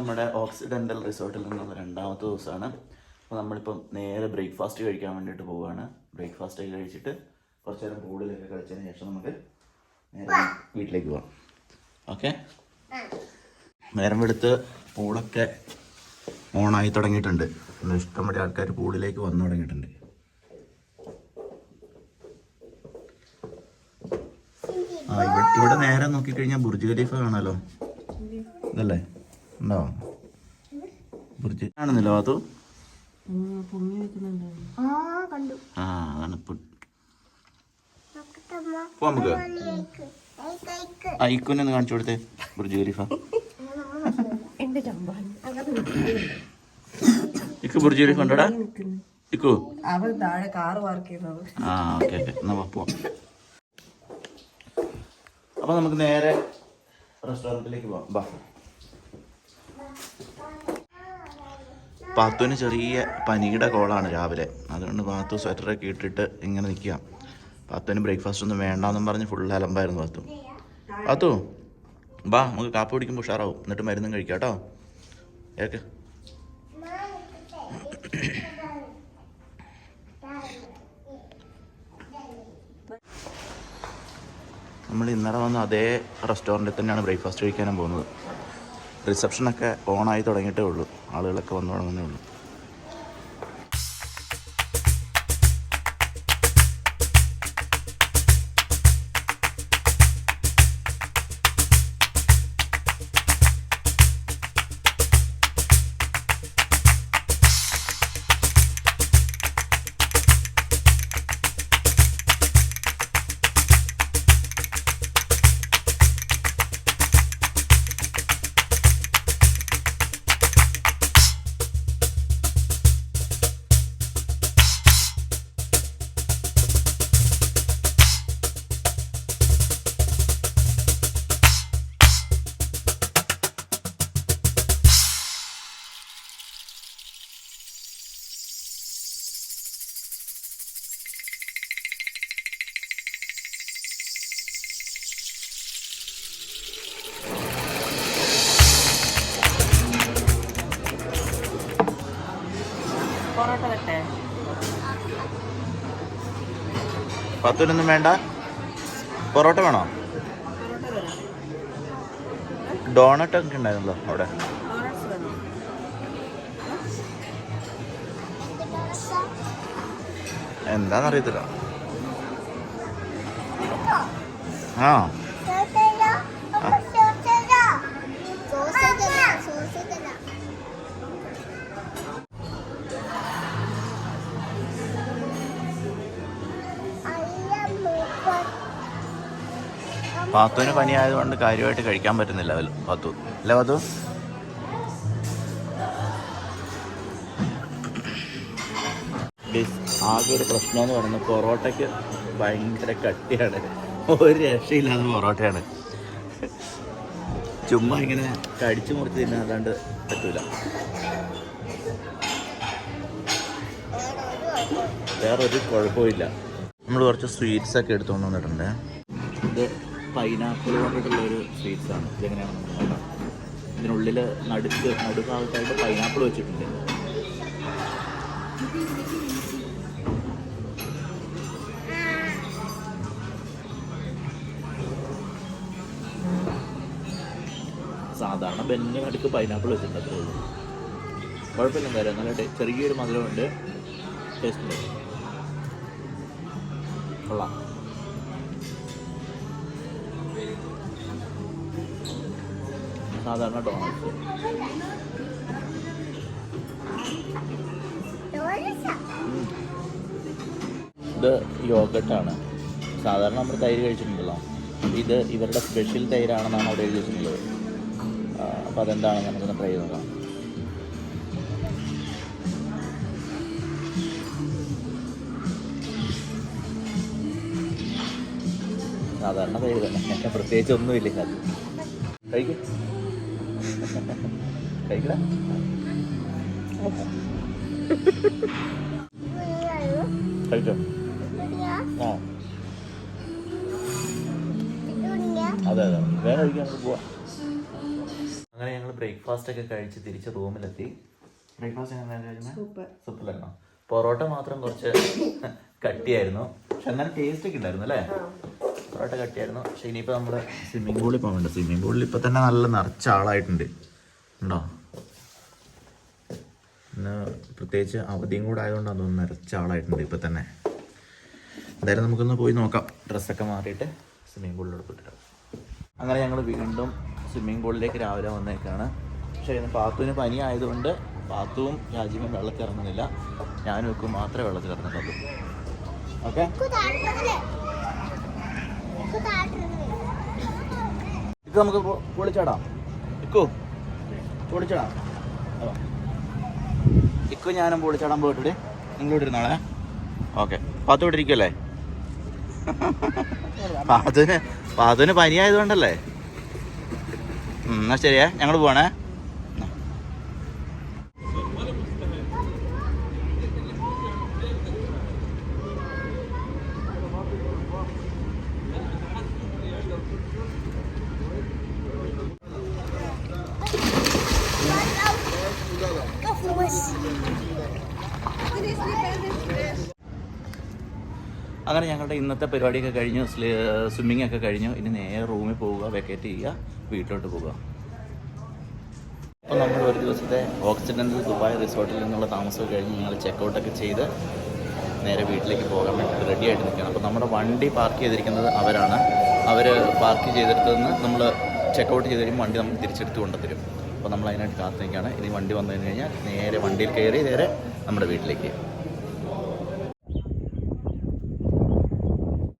നമ്മുടെ ഓക്സിഡന്റൽ റിസോർട്ടിൽ നിന്നുള്ള രണ്ടാമത്തെ ദിവസമാണ്. അപ്പോൾ നമ്മളിപ്പം നേരെ ബ്രേക്ക്ഫാസ്റ്റ് കഴിക്കാൻ വേണ്ടിയിട്ട് പോവുകയാണ് ബ്രേക്ക്ഫാസ്റ്റ് ഒക്കെ കഴിച്ചിട്ട് കുറച്ച് നേരം പൂളിലൊക്കെ കഴിച്ചതിന് ശേഷം നമുക്ക് നേരെ വീട്ടിലേക്ക് പോവാം. ഓക്കെ നേരം എടുത്ത് പൂളൊക്കെ ഓണായി തുടങ്ങിയിട്ടുണ്ട്. ഇഷ്ടംപടി ആൾക്കാർ പൂളിലേക്ക് വന്നു തുടങ്ങിയിട്ടുണ്ട്. ആ ഇവിടെ നേരെ നോക്കിക്കഴിഞ്ഞാൽ ബുർജ് ഖലീഫ കാണാലോ? ഇതല്ലേ? ഉണ്ടോ ബുർജ് കാണുന്നില്ല വാതു ആ അതാണ് നമുക്ക് ഇക്കുനെ ഒന്ന് കാണിച്ചു കൊടുത്തേ ബുർജ് ഖലീഫ. ഇക്ക് ബുർജ് ഖലീഫ ഉണ്ടോടാ? ഇക്കു. അവൾ താഴെ കാറ് പാർക്ക് ചെയ്യുന്നത്. ആ ഓക്കെ ഓക്കെ. എന്നാ വാ, പോവാം. അപ്പൊ നമുക്ക് നേരെ റെസ്റ്റോറന്റിലേക്ക് പോവാം. ബാ. പാത്തുവിന് ചെറിയ പനിയുടെ കോളാണ് രാവിലെ. അതുകൊണ്ട് പാത്തു സ്വെറ്ററൊക്കെ ഇട്ടിട്ട് ഇങ്ങനെ നിൽക്കുക പാത്തുവിന് ബ്രേക്ക്ഫാസ്റ്റ് ഒന്നും വേണ്ടാന്നും പറഞ്ഞ് ഫുൾ അലമ്പായിരുന്നു പാത്തു. പാത്തു ബാ നമുക്ക് കാപ്പി കുടിക്കുമ്പോൾ ഉഷാറാവും. എന്നിട്ട് മരുന്നും കഴിക്കാം കേട്ടോ. ഏക്ക്. നമ്മൾ ഇന്നലെ വന്ന അതേ റെസ്റ്റോറന്റിൽ തന്നെയാണ് ബ്രേക്ക്ഫാസ്റ്റ് കഴിക്കാനും പോകുന്നത്. റിസപ്ഷനൊക്കെ ഓണായി തുടങ്ങിയിട്ടേ ഉള്ളൂ. ആളുകളൊക്കെ വന്നു തുടങ്ങുന്നേ ഉള്ളൂ. തട്ടെ പത്തിനൊന്നും വേണ്ട. പൊറോട്ട വേണോ? ഡോണട്ട് ഒക്കെ ഉണ്ടായിരുന്നല്ലോ അവിടെ. എന്താണെന്നറിയത്തില്ല ആ. പാത്തുവിന് പനിയായതുകൊണ്ട് കാര്യമായിട്ട് കഴിക്കാൻ പറ്റുന്നില്ല പാത്തു. അല്ലേ പാത്തു? ആകെ ഒരു പ്രശ്നം എന്ന് പറയുന്നത് പൊറോട്ടയ്ക്ക് ഭയങ്കര കട്ടിയാണ്. ഒരു രക്ഷയില്ലാത്ത പൊറോട്ടയാണ്. ചുമ്മാ ഇങ്ങനെ കടിച്ചു മുറിച്ച് തിന്നാൻ അല്ലാണ്ട് പറ്റൂല. വേറൊരു കുഴപ്പമില്ല നമ്മൾ കുറച്ച് സ്വീറ്റ്സ് ഒക്കെ എടുത്തുകൊണ്ട് വന്നിട്ടുണ്ട്. ഇത് പൈനാപ്പിൾ കൊണ്ടിട്ടുള്ള ഒരു സ്വീറ്റ്സ് ആണ്. ഇതെങ്ങനെയാണെന്ന് നോക്കാം. ഇതിനുള്ളിൽ നടുക്ക് നടുഭാഗത്തായിട്ട് പൈനാപ്പിൾ വെച്ചിട്ടുണ്ട്. സാധാരണ ബെന്നിന് നടുക്ക് പൈനാപ്പിൾ വെച്ചിട്ടുണ്ട് അത്രേ ഉള്ളൂ. കുഴപ്പമില്ല എന്തായാലും നല്ല ചെറിയൊരു മധുരമുണ്ട്. ടേസ്റ്റ് ഉണ്ട്. കൊള്ളാം. സാധാരണ ഡോണറ്റ്സ് ഇത് യോഗട്ടാണ്. സാധാരണ നമ്മൾ തൈര് കഴിച്ചിട്ടുണ്ടല്ലോ. ഇത് ഇവരുടെ സ്പെഷ്യൽ തൈരാണെന്നാണ് അവിടെ എഴുതി വെച്ചിട്ടുള്ളത്. അപ്പോൾ അതെന്താണ് നമുക്കൊന്ന് ട്രൈ ചെയ്ത് നോക്കാം. സാധാരണ തൈര് തന്നെ. പ്രത്യേകിച്ച് ഒന്നുമില്ല. കഴിക്കും. കഴിക്കടാ കഴിച്ചോ? ആ. അതെ അതെ. വേഗം കഴിക്കാൻ നമുക്ക് അങ്ങനെ ഞങ്ങൾ ബ്രേക്ക്ഫാസ്റ്റ് ഒക്കെ കഴിച്ച് തിരിച്ച് റൂമിലെത്തി. ബ്രേക്ക്ഫാസ്റ്റ് എങ്ങനെ സൂപ്പർ. സൂപ്പറായിരുന്നോ? പൊറോട്ട മാത്രം കുറച്ച് കട്ടിയായിരുന്നു. പക്ഷെ എന്നാലും ടേസ്റ്റ് ഒക്കെ ഉണ്ടായിരുന്നു അല്ലേ? പൊറോട്ട കട്ടിയായിരുന്നു. പക്ഷെ ഇനിയിപ്പോൾ നമ്മൾ സ്വിമ്മിംഗ് പൂളിൽ പോകണ്ട. സ്വിമ്മിംഗ് പൂളിൽ ഇപ്പൊ തന്നെ നല്ല നിറച്ച ആളായിട്ടുണ്ട്. ഉണ്ടോ? ഇന്ന് പ്രത്യേകിച്ച് അവധിയും കൂടെ ആയതുകൊണ്ട് അതൊന്ന് നിറച്ച ആളായിട്ടുണ്ട് ഇപ്പം തന്നെ. എന്തായാലും നമുക്കൊന്ന് പോയി നോക്കാം. ഡ്രസ്സൊക്കെ മാറിയിട്ട് സ്വിമ്മിംഗ് പൂളിലോട്ട് പോയിട്ട് അങ്ങനെ ഞങ്ങൾ വീണ്ടും സ്വിമ്മിംഗ് പൂളിലേക്ക് രാവിലെ വന്നേക്കാണ്. പക്ഷേ പാത്തുവിന് പനി ആയതുകൊണ്ട് പാത്തുവും രാജീവും വെള്ളത്തിൽ ഇറങ്ങുന്നില്ല. ഞാനും ഒക്കെ മാത്രമേ വെള്ളത്തിൽ ഇറങ്ങുന്നുള്ളൂ ഓക്കെ ഇത് നമുക്ക് പൊളിച്ചാടാം. ഇക്കോ. പൊളിച്ചാടാം. ഇക്കു ഞാനും പൊളിച്ചാടാൻ പോയിട്ടുണ്ട്. നിങ്ങളിവിടെ ഇരുന്നാളെ. ഓക്കെ. പാത്തു ഇവിടെ ഇരിക്കുമല്ലേ പാത്തുവിന് പാത്തുവിന് പനി ആയതുകൊണ്ടല്ലേ ഉം, എന്നാ ശരിയേ. ഞങ്ങൾ പോവാണേ അങ്ങനെ ഞങ്ങളുടെ ഇന്നത്തെ പരിപാടിയൊക്കെ കഴിഞ്ഞു സ്വിമ്മിങ് ഒക്കെ കഴിഞ്ഞു. ഇനി നേരെ റൂമിൽ പോവുക വെക്കേറ്റ് ചെയ്യുക വീട്ടിലോട്ട് പോവുക. അപ്പോൾ നമ്മൾ ഒരു ദിവസത്തെ ഓക്സിഡന്റൽ ദുബായ് റിസോർട്ടിൽ നിന്നുള്ള താമസം കഴിഞ്ഞ് ഞങ്ങൾ ചെക്കൗട്ടൊക്കെ ചെയ്ത് നേരെ വീട്ടിലേക്ക് പോകാൻ വേണ്ടി റെഡി ആയിട്ട് നിൽക്കുകയാണ്. അപ്പോൾ നമ്മുടെ വണ്ടി പാർക്ക് ചെയ്തിരിക്കുന്നത് അവരാണ്. അവർ പാർക്ക് ചെയ്തെടുത്തതെന്ന് നമ്മൾ ചെക്കൗട്ട് ചെയ്ത് കഴിയുമ്പോൾ വണ്ടി നമുക്ക് തിരിച്ചെടുത്ത് കൊണ്ടുതരും അപ്പോൾ നമ്മൾ അതിനായിട്ട് കാത്തിരിക്കുകയാണ്. ഇനി വണ്ടി വന്നു കഴിഞ്ഞ് കഴിഞ്ഞാൽ നേരെ വണ്ടിയിൽ കയറി നേരെ നമ്മുടെ വീട്ടിലേക്ക്.